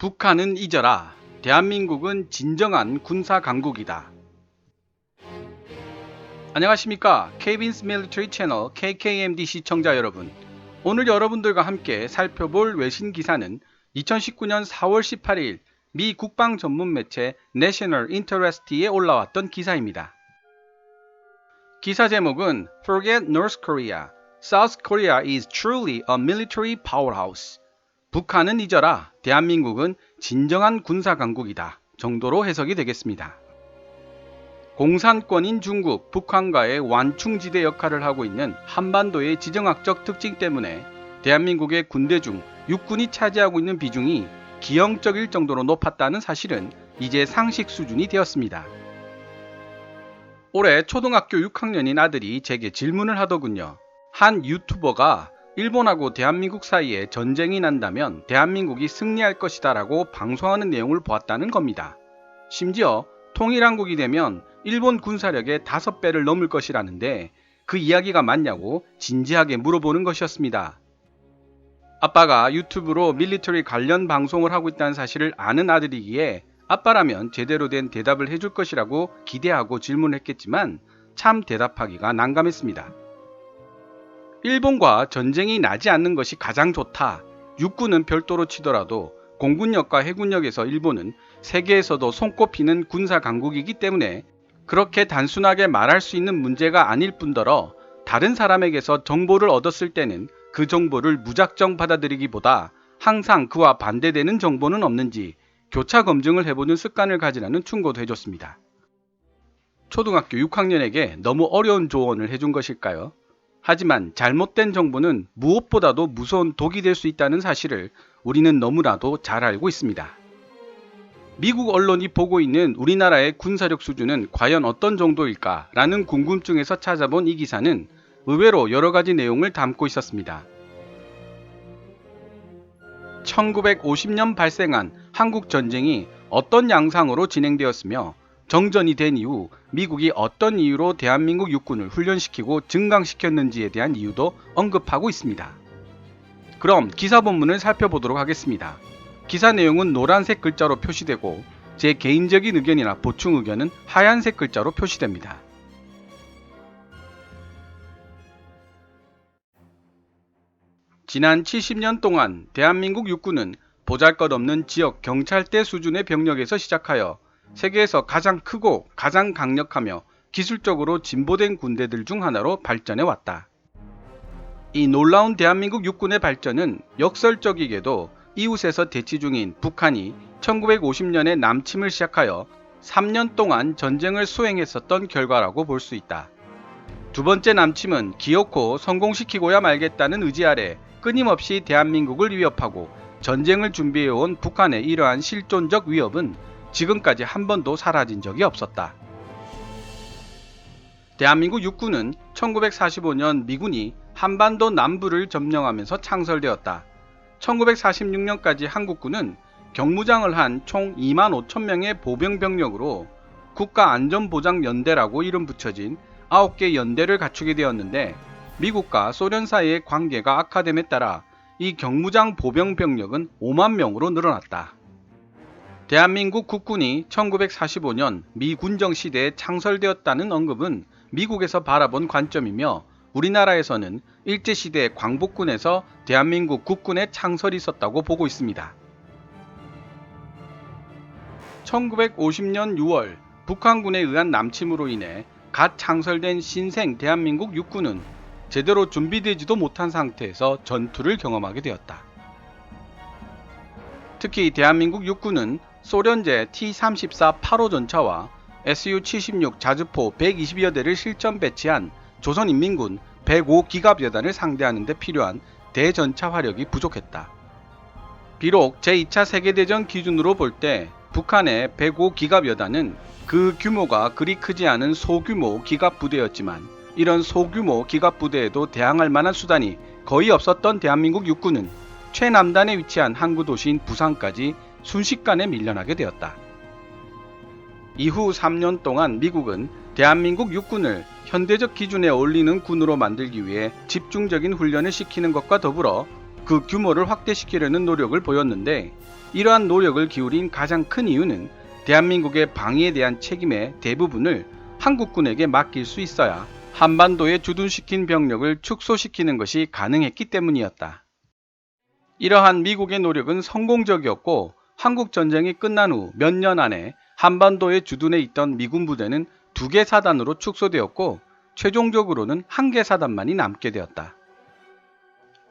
북한은 잊어라. 대한민국은 진정한 군사 강국이다. 안녕하십니까. 케빈스 밀리터리 채널 KKMD 시청자 여러분. 오늘 여러분들과 함께 살펴볼 외신 기사는 2019년 4월 18일 미 국방 전문 매체 National Interest에 올라왔던 기사입니다. 기사 제목은 Forget North Korea. South Korea is truly a military powerhouse. 북한은 잊어라. 대한민국은 진정한 군사 강국이다. 정도로 해석이 되겠습니다. 공산권인 중국, 북한과의 완충지대 역할을 하고 있는 한반도의 지정학적 특징 때문에 대한민국의 군대 중 육군이 차지하고 있는 비중이 기형적일 정도로 높았다는 사실은 이제 상식 수준이 되었습니다. 올해 초등학교 6학년인 아들이 제게 질문을 하더군요. 한 유튜버가 일본하고 대한민국 사이에 전쟁이 난다면 대한민국이 승리할 것이다 라고 방송하는 내용을 보았다는 겁니다. 심지어 통일한국이 되면 일본 군사력의 5배를 넘을 것이라는데 그 이야기가 맞냐고 진지하게 물어보는 것이었습니다. 아빠가 유튜브로 밀리터리 관련 방송을 하고 있다는 사실을 아는 아들이기에 아빠라면 제대로 된 대답을 해줄 것이라고 기대하고 질문했겠지만 참 대답하기가 난감했습니다. 일본과 전쟁이 나지 않는 것이 가장 좋다. 육군은 별도로 치더라도 공군력과 해군력에서 일본은 세계에서도 손꼽히는 군사 강국이기 때문에 그렇게 단순하게 말할 수 있는 문제가 아닐 뿐더러 다른 사람에게서 정보를 얻었을 때는 그 정보를 무작정 받아들이기보다 항상 그와 반대되는 정보는 없는지 교차 검증을 해보는 습관을 가지라는 충고도 해줬습니다. 초등학교 6학년에게 너무 어려운 조언을 해준 것일까요? 하지만 잘못된 정보는 무엇보다도 무서운 독이 될 수 있다는 사실을 우리는 너무나도 잘 알고 있습니다. 미국 언론이 보고 있는 우리나라의 군사력 수준은 과연 어떤 정도일까? 라는 궁금증에서 찾아본 이 기사는 의외로 여러 가지 내용을 담고 있었습니다. 1950년 발생한 한국 전쟁이 어떤 양상으로 진행되었으며 정전이 된 이후 미국이 어떤 이유로 대한민국 육군을 훈련시키고 증강시켰는지에 대한 이유도 언급하고 있습니다. 그럼 기사 본문을 살펴보도록 하겠습니다. 기사 내용은 노란색 글자로 표시되고 제 개인적인 의견이나 보충 의견은 하얀색 글자로 표시됩니다. 지난 70년 동안 대한민국 육군은 보잘것없는 지역 경찰대 수준의 병력에서 시작하여 세계에서 가장 크고 가장 강력하며 기술적으로 진보된 군대들 중 하나로 발전해 왔다. 이 놀라운 대한민국 육군의 발전은 역설적이게도 이웃에서 대치 중인 북한이 1950년에 남침을 시작하여 3년 동안 전쟁을 수행했었던 결과라고 볼 수 있다. 두 번째 남침은 기어코 성공시키고야 말겠다는 의지 아래 끊임없이 대한민국을 위협하고 전쟁을 준비해온 북한의 이러한 실존적 위협은 지금까지 한 번도 사라진 적이 없었다. 대한민국 육군은 1945년 미군이 한반도 남부를 점령하면서 창설되었다. 1946년까지 한국군은 경무장을 한 총 2만 5천 명의 보병 병력으로 국가안전보장연대라고 이름 붙여진 9개 연대를 갖추게 되었는데 미국과 소련 사이의 관계가 악화됨에 따라 이 경무장 보병 병력은 5만 명으로 늘어났다. 대한민국 국군이 1945년 미 군정 시대에 창설되었다는 언급은 미국에서 바라본 관점이며 우리나라에서는 일제시대 광복군에서 대한민국 국군의 창설이 있었다고 보고 있습니다. 1950년 6월 북한군에 의한 남침으로 인해 갓 창설된 신생 대한민국 육군은 제대로 준비되지도 못한 상태에서 전투를 경험하게 되었다. 특히 대한민국 육군은 소련제 T-34 8호 전차와 Su-76 자주포 120여 대를 실전 배치한 조선인민군 105기갑여단을 상대하는 데 필요한 대전차 화력이 부족했다. 비록 제2차 세계대전 기준으로 볼 때 북한의 105기갑여단은 그 규모가 그리 크지 않은 소규모 기갑 부대였지만 이런 소규모 기갑 부대에도 대항할 만한 수단이 거의 없었던 대한민국 육군은 최남단에 위치한 항구 도시인 부산까지 순식간에 밀려나게 되었다. 이후 3년 동안 미국은 대한민국 육군을 현대적 기준에 어울리는 군으로 만들기 위해 집중적인 훈련을 시키는 것과 더불어 그 규모를 확대시키려는 노력을 보였는데 이러한 노력을 기울인 가장 큰 이유는 대한민국의 방위에 대한 책임의 대부분을 한국군에게 맡길 수 있어야 한반도에 주둔시킨 병력을 축소시키는 것이 가능했기 때문이었다. 이러한 미국의 노력은 성공적이었고 한국 전쟁이 끝난 후 몇 년 안에 한반도에 주둔해 있던 미군 부대는 두 개 사단으로 축소되었고 최종적으로는 한 개 사단만이 남게 되었다.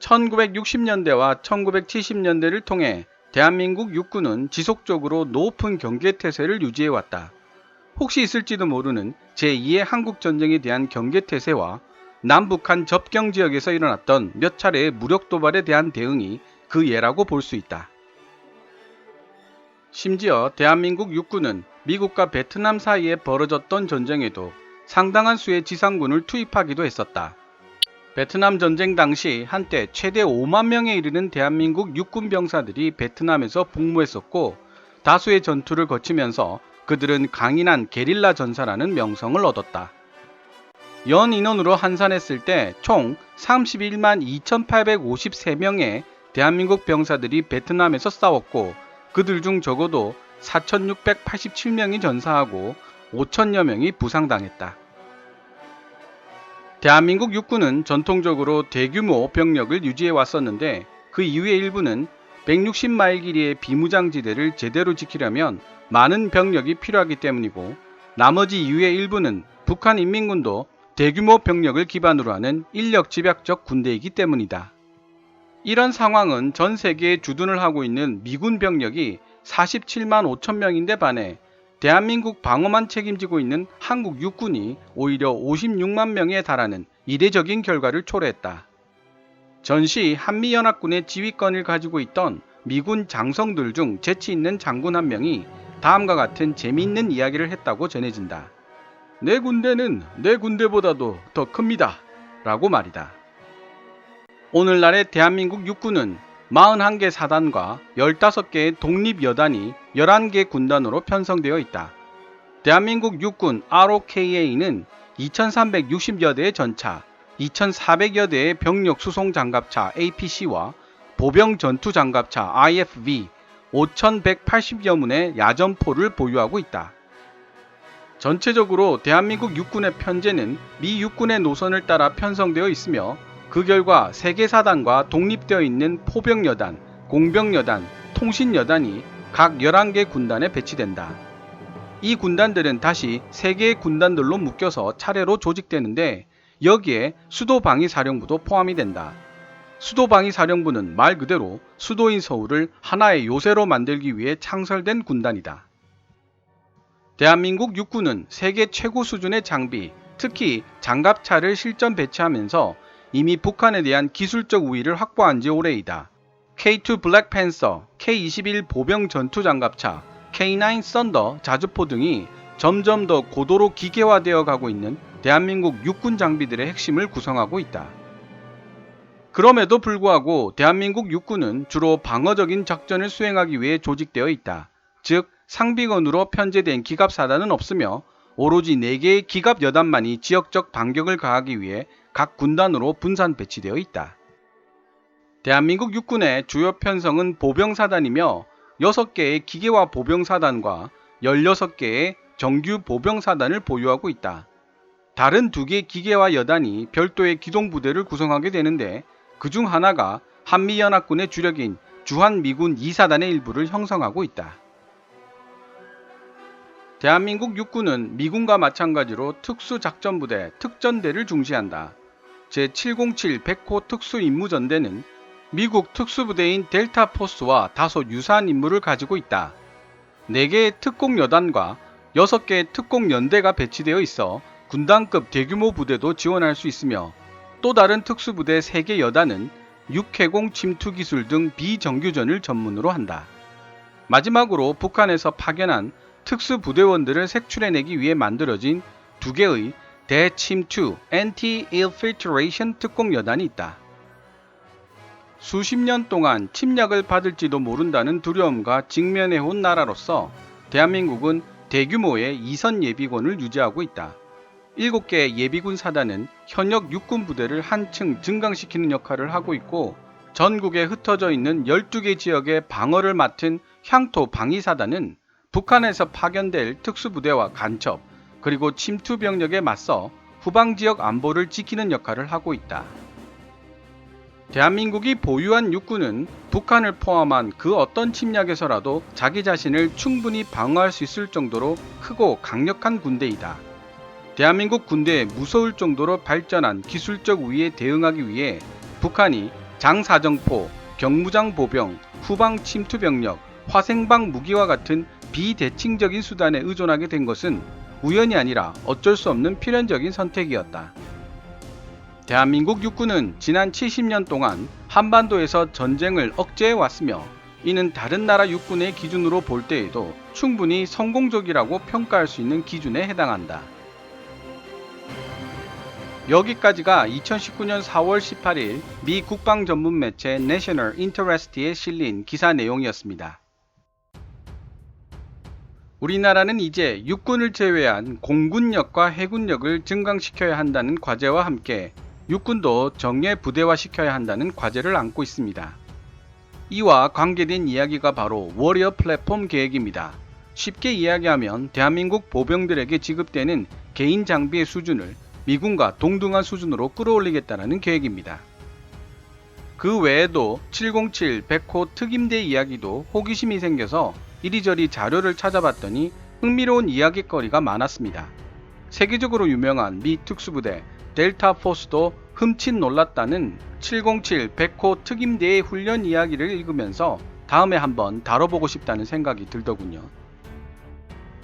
1960년대와 1970년대를 통해 대한민국 육군은 지속적으로 높은 경계 태세를 유지해 왔다. 혹시 있을지도 모르는 제2의 한국 전쟁에 대한 경계 태세와 남북한 접경 지역에서 일어났던 몇 차례의 무력 도발에 대한 대응이 그 예라고 볼 수 있다. 심지어 대한민국 육군은 미국과 베트남 사이에 벌어졌던 전쟁에도 상당한 수의 지상군을 투입하기도 했었다. 베트남 전쟁 당시 한때 최대 5만 명에 이르는 대한민국 육군 병사들이 베트남에서 복무했었고 다수의 전투를 거치면서 그들은 강인한 게릴라 전사라는 명성을 얻었다. 연 인원으로 환산했을 때 총 31만 2,853명의 대한민국 병사들이 베트남에서 싸웠고 그들 중 적어도 4,687명이 전사하고 5천여 명이 부상당했다. 대한민국 육군은 전통적으로 대규모 병력을 유지해 왔었는데 그 이후의 일부는 160마일 길이의 비무장지대를 제대로 지키려면 많은 병력이 필요하기 때문이고 나머지 이후의 일부는 북한 인민군도 대규모 병력을 기반으로 하는 인력 집약적 군대이기 때문이다. 이런 상황은 전 세계에 주둔을 하고 있는 미군 병력이 47만 5천 명인데 반해 대한민국 방어만 책임지고 있는 한국 육군이 오히려 56만 명에 달하는 이례적인 결과를 초래했다. 전시 한미연합군의 지휘권을 가지고 있던 미군 장성들 중 재치 있는 장군 한 명이 다음과 같은 재미있는 이야기를 했다고 전해진다. 내 군대는 내 군대보다도 더 큽니다. 라고 말이다. 오늘날의 대한민국 육군은 41개 사단과 15개의 독립여단이 11개 군단으로 편성되어 있다. 대한민국 육군 ROKA는 2360여 대의 전차, 2400여 대의 병력 수송 장갑차 APC와 보병 전투 장갑차 IFV, 5180여 문의 야전포를 보유하고 있다. 전체적으로 대한민국 육군의 편제는 미 육군의 노선을 따라 편성되어 있으며 그 결과 세계사단과 독립되어 있는 포병여단, 공병여단, 통신여단이 각 11개 군단에 배치된다. 이 군단들은 다시 3개의 군단들로 묶여서 차례로 조직되는데 여기에 수도방위사령부도 포함이 된다. 수도방위사령부는 말 그대로 수도인 서울을 하나의 요새로 만들기 위해 창설된 군단이다. 대한민국 육군은 세계 최고 수준의 장비, 특히 장갑차를 실전 배치하면서 이미 북한에 대한 기술적 우위를 확보한 지 오래이다. K2 블랙팬서, K21 보병 전투 장갑차, K9 썬더 자주포 등이 점점 더 고도로 기계화되어 가고 있는 대한민국 육군 장비들의 핵심을 구성하고 있다. 그럼에도 불구하고 대한민국 육군은 주로 방어적인 작전을 수행하기 위해 조직되어 있다. 즉, 상비건으로 편제된 기갑사단은 없으며 오로지 4개의 기갑 여단만이 지역적 반격을 가하기 위해 각 군단으로 분산 배치되어 있다. 대한민국 육군의 주요 편성은 보병사단이며 6개의 기계화 보병사단과 16개의 정규 보병사단을 보유하고 있다. 다른 두 개의 기계화 여단이 별도의 기동부대를 구성하게 되는데 그중 하나가 한미연합군의 주력인 주한미군 2사단의 일부를 형성하고 있다. 대한민국 육군은 미군과 마찬가지로 특수작전부대, 특전대를 중시한다. 제707 백호 특수임무전대는 미국 특수부대인 델타 포스와 다소 유사한 임무를 가지고 있다. 4개의 특공여단과 6개의 특공연대가 배치되어 있어 군단급 대규모 부대도 지원할 수 있으며 또 다른 특수부대 3개 여단은 육해공 침투기술 등 비정규전을 전문으로 한다. 마지막으로 북한에서 파견한 특수부대원들을 색출해내기 위해 만들어진 두 개의 대침투 Anti-Infiltration 특공여단이 있다. 수십 년 동안 침략을 받을지도 모른다는 두려움과 직면해온 나라로서 대한민국은 대규모의 이선 예비군을 유지하고 있다. 7개의 예비군 사단은 현역 육군 부대를 한층 증강시키는 역할을 하고 있고 전국에 흩어져 있는 12개 지역의 방어를 맡은 향토 방위사단은 북한에서 파견될 특수부대와 간첩, 그리고 침투 병력에 맞서 후방 지역 안보를 지키는 역할을 하고 있다. 대한민국이 보유한 육군은 북한을 포함한 그 어떤 침략에서라도 자기 자신을 충분히 방어할 수 있을 정도로 크고 강력한 군대이다. 대한민국 군대에 무서울 정도로 발전한 기술적 우위에 대응하기 위해 북한이 장사정포, 경무장 보병, 후방 침투 병력, 화생방 무기와 같은 비대칭적인 수단에 의존하게 된 것은 우연이 아니라 어쩔 수 없는 필연적인 선택이었다. 대한민국 육군은 지난 70년 동안 한반도에서 전쟁을 억제해 왔으며 이는 다른 나라 육군의 기준으로 볼 때에도 충분히 성공적이라고 평가할 수 있는 기준에 해당한다. 여기까지가 2019년 4월 18일 미 국방 전문 매체 National Interest에 실린 기사 내용이었습니다. 우리나라는 이제 육군을 제외한 공군력과 해군력을 증강시켜야 한다는 과제와 함께 육군도 정예 부대화시켜야 한다는 과제를 안고 있습니다. 이와 관계된 이야기가 바로 워리어 플랫폼 계획입니다. 쉽게 이야기하면 대한민국 보병들에게 지급되는 개인 장비의 수준을 미군과 동등한 수준으로 끌어올리겠다는 계획입니다. 그 외에도 707 백호 특임대 이야기도 호기심이 생겨서 이리저리 자료를 찾아봤더니 흥미로운 이야기거리가 많았습니다. 세계적으로 유명한 미 특수부대 델타 포스도 흠칫 놀랐다는 707 백호 특임대의 훈련 이야기를 읽으면서 다음에 한번 다뤄보고 싶다는 생각이 들더군요.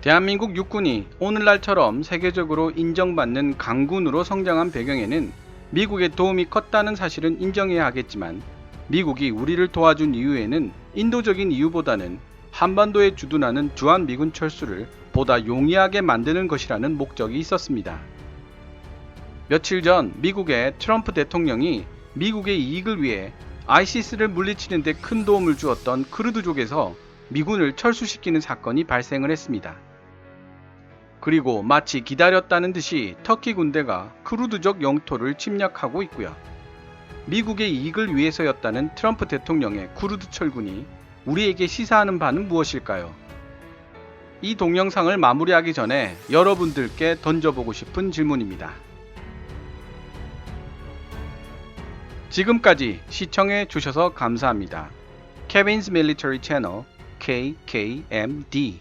대한민국 육군이 오늘날처럼 세계적으로 인정받는 강군으로 성장한 배경에는 미국의 도움이 컸다는 사실은 인정해야 하겠지만 미국이 우리를 도와준 이유에는 인도적인 이유보다는 한반도에 주둔하는 주한 미군 철수를 보다 용이하게 만드는 것이라는 목적이 있었습니다. 며칠 전 미국의 트럼프 대통령이 미국의 이익을 위해 아이시스를 물리치는 데 큰 도움을 주었던 크루드족에서 미군을 철수시키는 사건이 발생을 했습니다. 그리고 마치 기다렸다는 듯이 터키 군대가 크루드족 영토를 침략하고 있고요. 미국의 이익을 위해서였다는 트럼프 대통령의 쿠르드 철군이 우리에게 시사하는 바는 무엇일까요? 이 동영상을 마무리하기 전에 여러분들께 던져보고 싶은 질문입니다. 지금까지 시청해 주셔서 감사합니다. 케빈스 밀리터리 채널 KKMD